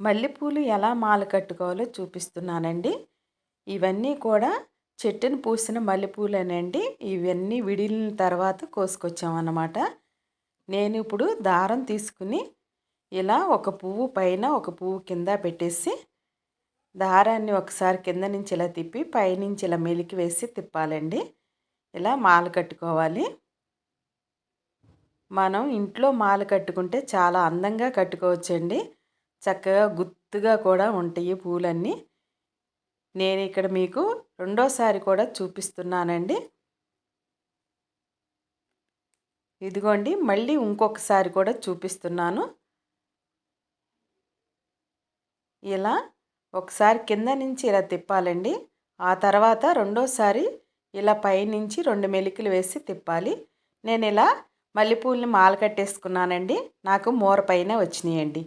మల్లెపూలు ఎలా మాల కట్టుకోవాలో చూపిస్తున్నానండి. ఇవన్నీ కూడా చెట్టును పూసిన మల్లెపూలేనండి. ఇవన్నీ విడిలిన తర్వాత కోసుకొచ్చామన్నమాట. నేను ఇప్పుడు దారం తీసుకుని ఇలా ఒక పువ్వు పైన ఒక పువ్వు కింద పెట్టేసి దారాన్ని ఒకసారి కింద నుంచి ఇలా తిప్పి పైనుంచి ఇలా మెలికి వేసి తిప్పాలండి. ఇలా మాల కట్టుకోవాలి. మనం ఇంట్లో మాల కట్టుకుంటే చాలా అందంగా కట్టుకోవచ్చండి. చక్కగా గుత్తుగా కూడా ఉంటాయి పూలన్నీ. నేను ఇక్కడ మీకు రెండోసారి కూడా చూపిస్తున్నానండి. ఇదిగోండి మళ్ళీ ఇంకొకసారి కూడా చూపిస్తున్నాను. ఇలా ఒకసారి కింద నుంచి ఇలా తిప్పాలండి. ఆ తర్వాత రెండోసారి ఇలా పైనుంచి రెండు మెలికలు వేసి తిప్పాలి. నేను ఇలా మల్లెపూలని మాల కట్టేసుకున్నానండి. నాకు మూర పైన వచ్చినాయండి.